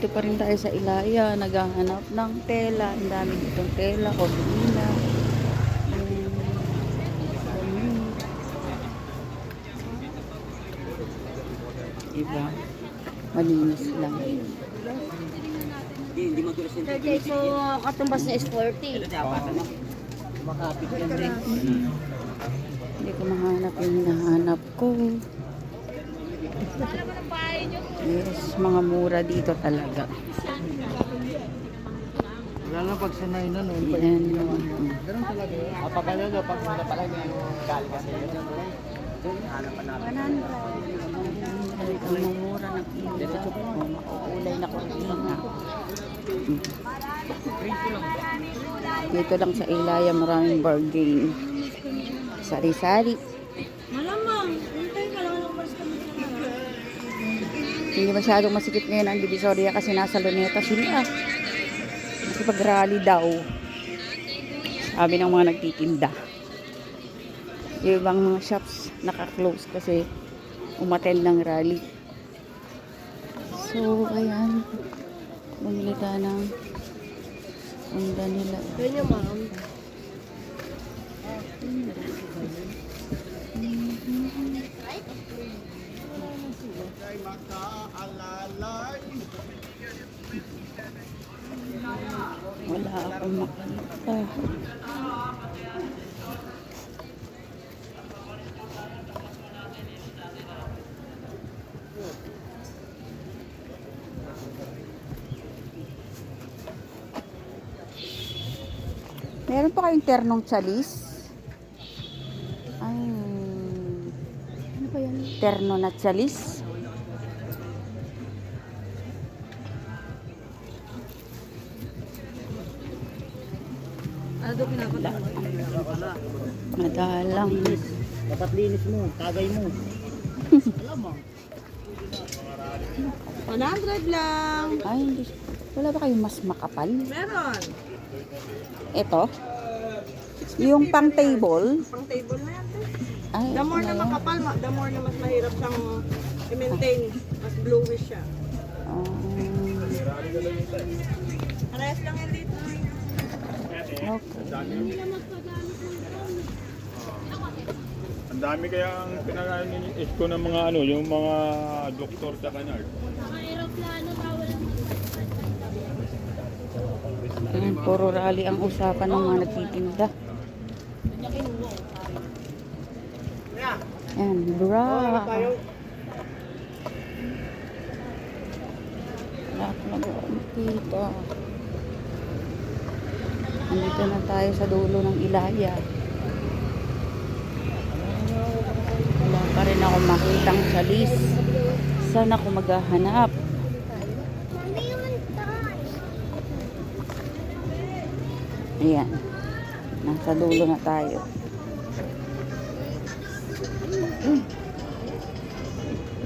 Dito pa rin tayo sa Ilaya, naghahanap ng tela. Ang dami ditong tela, kodina. Iba. Malinis lang. Okay, so katumbas na is 40. Hindi ko mahanap yung hinahanap ko. Yes, mga mura dito talaga. Wala na pag sanay na noon. Yan. Ganun talaga. Kapag ano no, pag muna pa lang yung galing kasi yun. Hanap pa namin. Ang mura ng. Oh, Makukulay na kurtina. Dito lang sa Ilaya, maraming bargain. Sari-sari. Hindi masyadong masikip ngayon ang Divisoria kasi nasa Luneta sila. Kasi pag rally daw, sabi ng mga nagtitinda. Yung ibang mga shops naka-close kasi umattend ng rally. So, ayan. Bumili ka ng unda nila. Ganyan, ma'am. Akong makita. Meron pa kayong ternong chalis? Ay. Ano ba yan? Terno na chalis? Ano daw pinapala? Madalang. Dapat linis mo, tagay mo. 100 lang. Ay, hindi. Wala ba kayong mas makapal? Meron. Ito? Yung pang table? Pang table na yan. Ay, The more ano na makapal, ma- the more na mas mahirap siyang i-maintain. Mas bluish siya. Ah, Parehas lang yan dito. Okay. Ang dami kaya ang pinaka-inis ko ng mga ano, yung mga doktor sa kanal. Ayan, puro rally ang usapan ng mga nagtitinda. Ayan, bra. Wala ko na Nandito na tayo sa dulo ng Ilaya. Wala pa rin ako makitang salis. Saan ako maghahanap? Ayan. Nasa dulo na tayo. Hmm.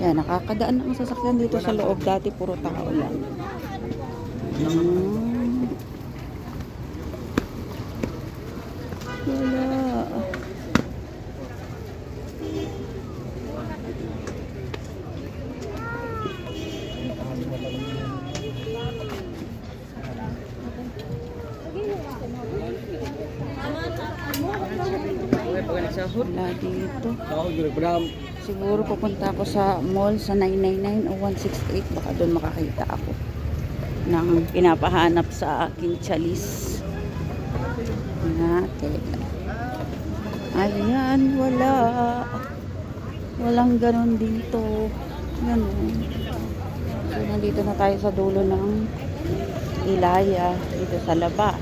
Yan, nakakadaan ang sasakyan dito sa loob. Dati puro tao lang. Hmm. Wala. Wala dito. Siguro pupunta ako sa mall sa 999 o 168. Baka doon makakita ako ng pinapahanap sa akin chalis. Natin. Ayan, wala. Walang ganon dito. Ganon. So, nandito na tayo sa dulo ng Ilaya. Dito sa labas.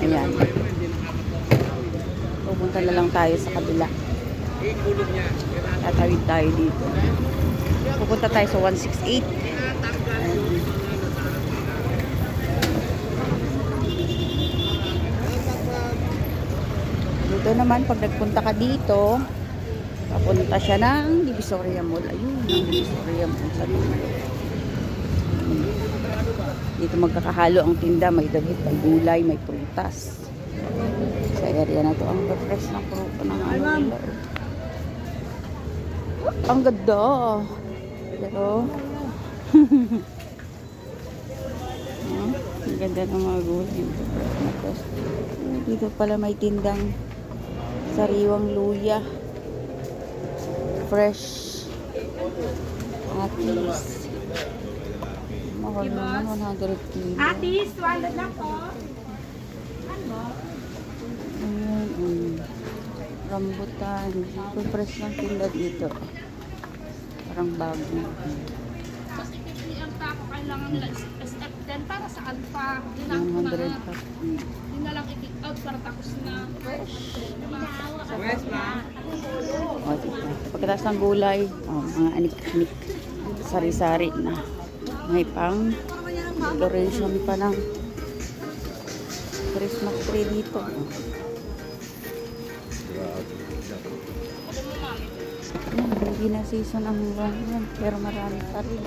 Ayan. Pupunta na lang tayo sa kabila. Tatawid tayo dito. Pupunta tayo sa 168. Dito naman, pag nagpunta ka dito, papunta siya ng Divisoria Mall. Ayun, ang Divisoria Mall sa dulo. Dito magkakahalo ang tinda. May damit, may gulay, may prutas. Sa area na to, ang fresh ng prutas ng ano oh. Ang ganda. Pero, Ang ganda ng mga gulay. Dito pala may tindang sariwang luya. Fresh. Atis. Mahal naman, 100 kilo. Atis, wallet lang po. Ayan, um, rambutan. Super fresh ng tinda dito. Parang bago. Ang tako kailangan nila SF10 para sa alpha. Di na, 100 na, lang i-kick out para tapos na. O, diba? Pagkatapos ng gulay, oh, mga anik-anik. Sari-sari na. May pang decoration pa ng Christmas tree dito. Yan, hindi na season ang yan, pero marami pa rin.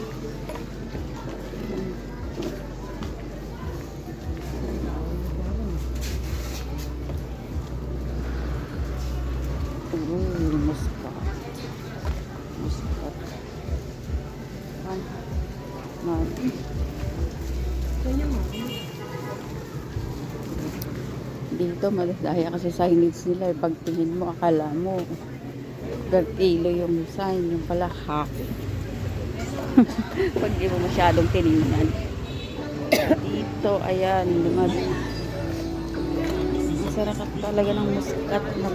Dito, maladaya kasi signage nila. eh. Pag tingin mo, akala mo, per kilo yung sign, yung pala half. Pag di mo masyadong tinignan. Dito, ayan, lumad. Masarap talaga ng muskat na.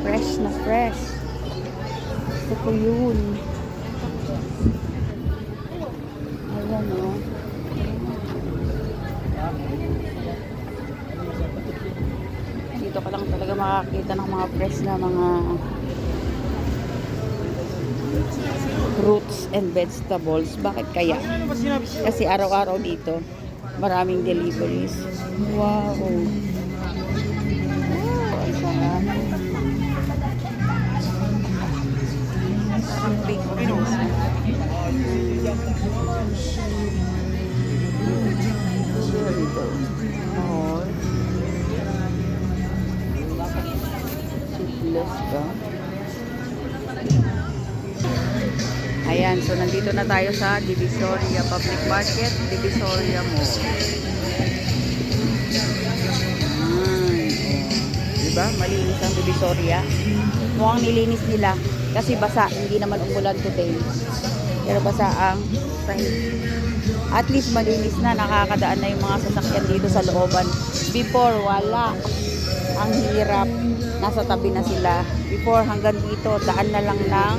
Fresh na fresh. Gusto ko yun. Ayan. Oh. Makakita ng mga fresh na mga fruits and vegetables. Bakit kaya? Kasi araw-araw dito, maraming deliveries. Wow! Ba? Ayan, so nandito na tayo sa Divisoria Public Market, Divisoria Mall. Ayan. Diba? Malinis ang Divisoria. Mukhang nilinis nila kasi basa, hindi naman umulan today. Pero basa ang sahig. At least malinis na, nakakadaan na yung mga sasakyan dito sa looban. Before, wala. Ang hirap. Nasa tabi na sila. Before, hanggang dito, daan na lang ng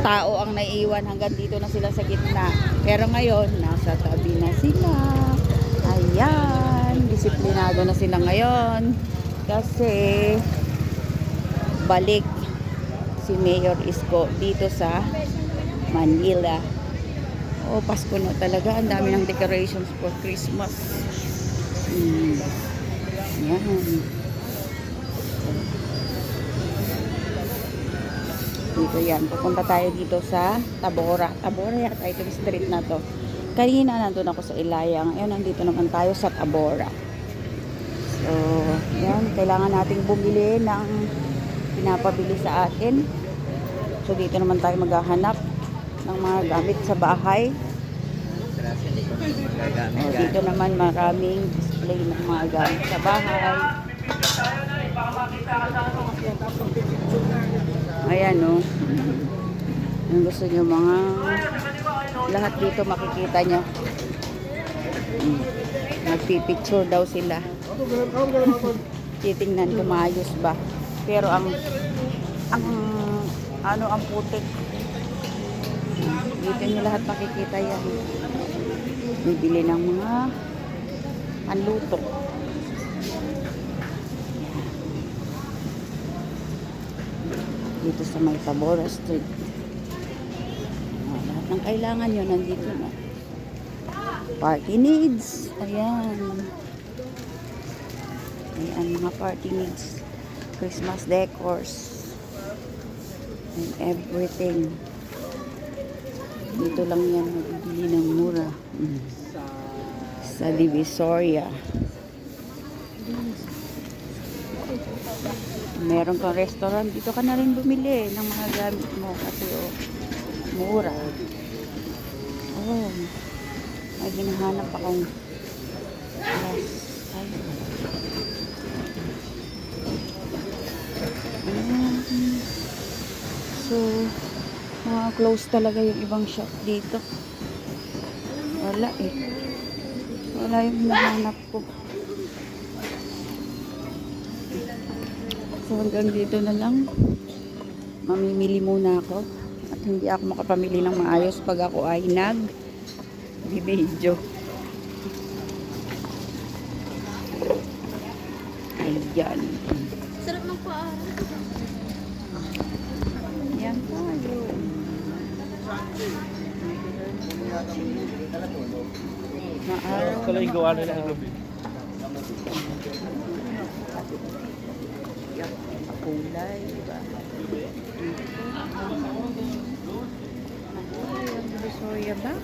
tao ang naiiwan hanggang dito na sila sa gitna. Pero ngayon, nasa tabi na sila. Ayan, disiplinado na sila ngayon. Kasi balik si Mayor Isko dito sa Manila. Oh, Pasko na talaga. Ang dami ng decorations for Christmas. Mm. Yan. Dito yan. Pupunta tayo dito sa Tabora. Tabora yata ito yung street na to. Kanina nandun ako sa Ilayang. Ngayon nandito naman tayo sa Tabora. So, yan. Kailangan nating bumili ng pinapabili sa atin. So, dito naman tayo maghahanap ng mga gamit sa bahay. O, dito naman maraming display ng mga gamit sa bahay. Ayan o. Ang gusto nyo mga lahat dito makikita nyo. Mm. Magpipicture daw sila. Titingnan kung maayos ba. Pero ang ang ano ang putik. Dito nyo lahat makikita yan. Bibili ng mga panluto. Dito sa may Tabora Street. Ah, lahat ng kailangan nyo nandito na. Party needs. Ayan. Ayan mga party needs. Christmas decors. And everything. Dito lang yan mabibili ng mura. Mm. Sa Divisoria. Meron kang restaurant, dito ka na rin bumili ng mga gamit mo kasi oh, mura. ako. May hinahanap akong yes. Ay. So, mga close talaga yung ibang shop dito. Wala eh. Wala yung hinahanap ko. So hanggang dito na lang. Mamimili muna ako. At hindi ako makapamili ng maayos pag ako ay nag bibidyo. Ayan. Sarap ng paaral. Yan tayo. Maaraw. Sa lang gawa nila ang gabi. Kulay, di ba? Ang gusto ba?